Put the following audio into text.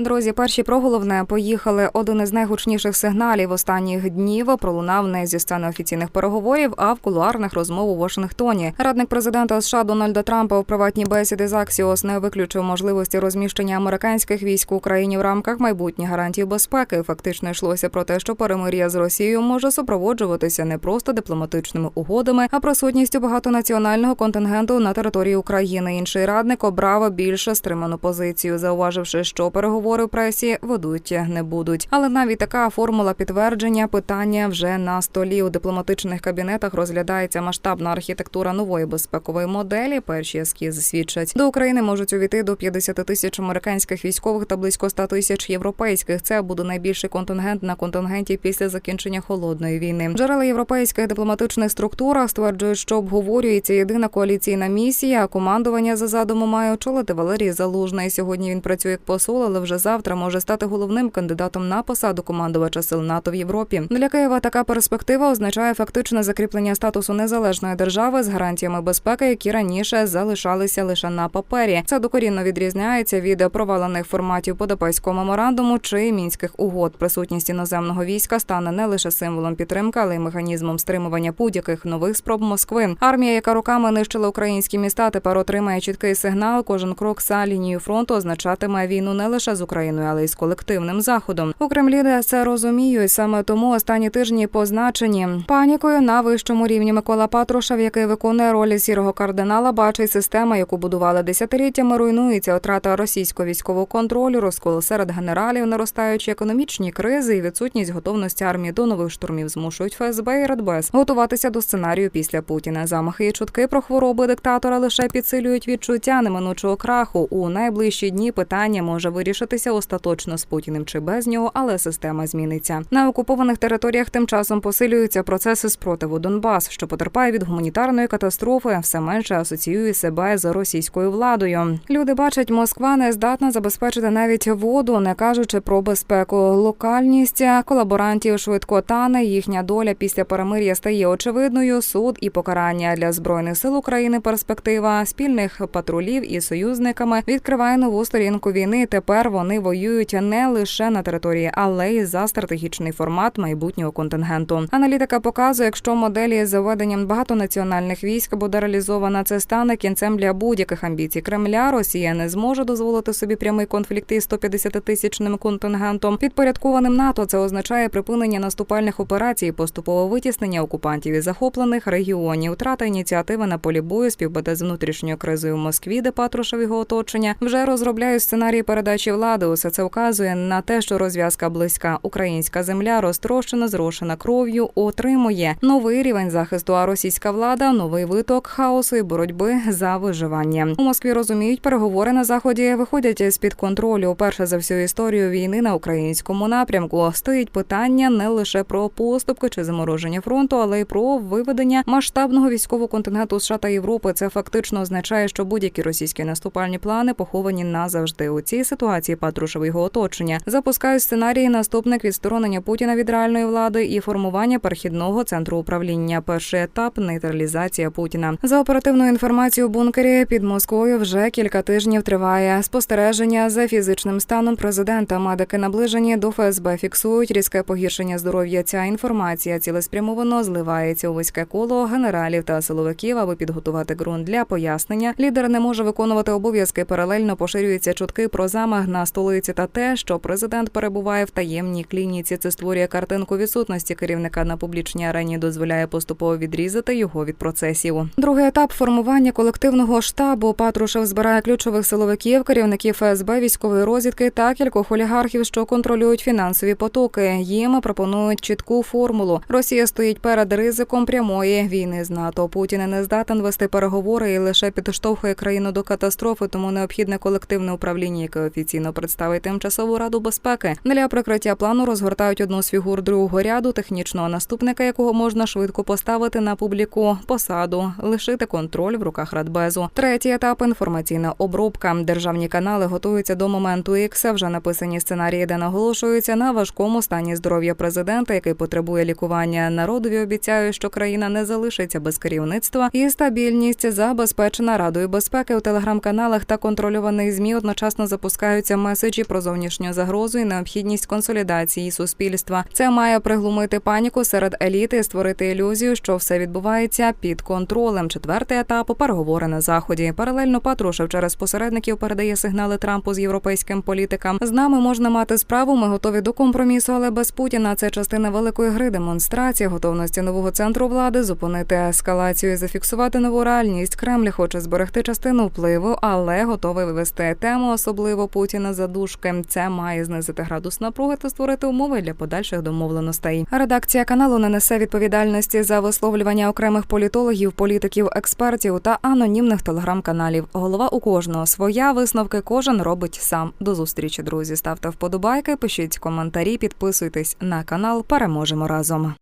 Друзі, перші про головне поїхали. Один із найгучніших сигналів останніх днів пролунав не зі сцени офіційних переговорів, а в кулуарних розмов у Вашингтоні. Радник президента США Дональда Трампа у приватній бесіді з Аксіос не виключив можливості розміщення американських військ в Україні в рамках майбутніх гарантій безпеки. Фактично йшлося про те, що перемир'я з Росією може супроводжуватися не просто дипломатичними угодами, а присутністю багатонаціонального контингенту на території України. Інший радник обрав більше стриману позицію, зауваживши, що переговори в пресі ведуть не будуть. Але навіть така формула підтвердження питання вже на столі. У дипломатичних кабінетах розглядається масштабна архітектура нової безпекової моделі. Перші ескізи свідчать до України можуть увійти до 50 тисяч американських військових та близько 100 тисяч європейських. Це буде найбільший контингент на контингенті після закінчення холодної війни. Джерела європейських дипломатичних структурах стверджують, що обговорюється єдина коаліційна місія. Командування за задумом має очолити Валерій Залужний. Сьогодні він працює як посол, але вже завтра може стати головним кандидатом на посаду командувача сил НАТО в Європі. Для Києва така перспектива означає фактичне закріплення статусу незалежної держави з гарантіями безпеки, які раніше залишалися лише на папері. Це докорінно відрізняється від провалених форматів Будапештського меморандуму чи мінських угод. Присутність іноземного війська стане не лише символом підтримки, але й механізмом стримування будь-яких нових спроб Москви. Армія, яка роками нищила українські міста, тепер отримає чіткий сигнал. Кожен крок за лінією фронту означатиме війну не лише з Україною, але й з колективним заходом. У Кремлі це розуміють. Саме тому останні тижні позначені панікою на вищому рівні Микола Патрушев, який виконує роль сірого кардинала, бачить система, яку будували десятиліттями. Руйнується отрата російського військового контролю, розкол серед генералів, наростаючі економічні кризи і відсутність готовності армії до нових штурмів змушують ФСБ і Радбез готуватися до сценарію після Путіна. Замахи і чутки про хвороби диктатора лише підсилюють відчуття неминучого краху. У найближчі дні питання може вирішитися остаточно з Путіним чи без нього, але система зміниться. На окупованих територіях тим часом посилюються процеси спротиву Донбас, що потерпає від гуманітарної катастрофи, все менше асоціює себе з російською владою. Люди бачать, Москва не здатна забезпечити навіть воду, не кажучи про безпеку. Локальність колаборантів швидко тане. Їхня доля після перемир'я стає очевидною. Суд і покарання для збройних сил України. Перспектива спільних патрулів із союзниками відкриває нову сторінку війни. Тепер вони воюють не лише на території, але й за стратегічний формат майбутнього контингенту. Аналітика показує, якщо моделі з заведенням багатонаціональних військ буде реалізована, це стане кінцем для будь-яких амбіцій Кремля. Росія не зможе дозволити собі прямий конфлікт із 150 тисячним контингентом. Підпорядкованим НАТО це означає припинення наступальних операцій, поступове витіснення окупантів із захоплених регіонів, втрата ініціативи на полі бою, співбеде з внутрішньою кризою в Москві, де Патрушев його оточення вже розробляють сценарії передачі влади. Усе це вказує на те, що розв'язка близька. Українська земля розтрощена, зрошена кров'ю, отримує новий рівень захисту. А російська влада новий виток хаосу і боротьби за виживання. У Москві розуміють, переговори на заході виходять з під контролю. Перше за всю історію війни на українському напрямку стоїть питання не лише про поступки чи замороження фронту, але й про виведення масштабного військового контингенту США та Європи. Це фактично означає, що будь-які російські наступальні плани поховані назавжди. У цій ситуації Патрушев і його оточення запускають сценарії наступник відсторонення Путіна від реальної влади і формування перехідного центру управління. Перший етап нейтралізація Путіна. За оперативною інформацією у бункері під Москвою вже кілька тижнів триває спостереження за фізичним станом президента. Медики наближені до ФСБ фіксують різке погіршення здоров'я. Ця інформація цілеспрямовано зливається у вузьке коло генералів та силовиків, аби підготувати ґрунт для пояснення. Лідер не може виконувати обов'язки. Паралельно поширюються чутки про замах на столиці та те, що президент перебуває в таємній клініці. Це створює картинку відсутності керівника на публічній арені. Дозволяє поступово відрізати його від процесів. Другий етап формування колективного штабу. Патрушев збирає ключових силовиків, керівників ФСБ, військової розвідки та кількох олігархів, що контролюють фінансові потоки. Їм пропонують чітку формулу. Росія стоїть перед ризиком прямої війни з НАТО. Путін не здатен вести переговори і лише підштовхує країну до катастрофи. Тому необхідне колективне управління, яке офіційно представить тимчасову раду безпеки. Для прикриття плану розгортають одну з фігур другого ряду, технічного наступника, якого можна швидко поставити на публіку посаду, лишити контроль в руках Радбезу. Третій етап інформаційна обробка. Державні канали готуються до моменту Ікс. Вже написані сценарії, де наголошуються на важкому стані здоров'я президента, який потребує лікування. Народові обіцяють, що країна не залишиться без керівництва, і стабільність забезпечена радою безпеки у телеграм-каналах та контрольованих змі одночасно запускаються меседжі про зовнішню загрозу і необхідність консолідації суспільства. Це має приглумити паніку серед еліти, створити ілюзію, що все відбувається під контролем. Четвертий етап переговори на заході. Паралельно Патрушев через посередників передає сигнали Трампу з європейським політикам. З нами можна мати справу. Ми готові до компромісу, але без Путіна це частина великої гри. Демонстрація готовності нового центру влади зупинити ескалацію, і зафіксувати нову реальність. Кремль хоче зберегти частину впливу, але готовий вивести тему, особливо Путіна за дужки. Це має знизити градус напруги та створити умови для подальших домовленостей. Редакція каналу не несе відповідальності за висловлювання окремих політологів, політиків, експертів та анонімних телеграм-каналів. Голова у кожного своя висновки кожен робить сам. До зустрічі, друзі. Ставте вподобайки, пишіть коментарі, підписуйтесь на канал. Переможемо разом.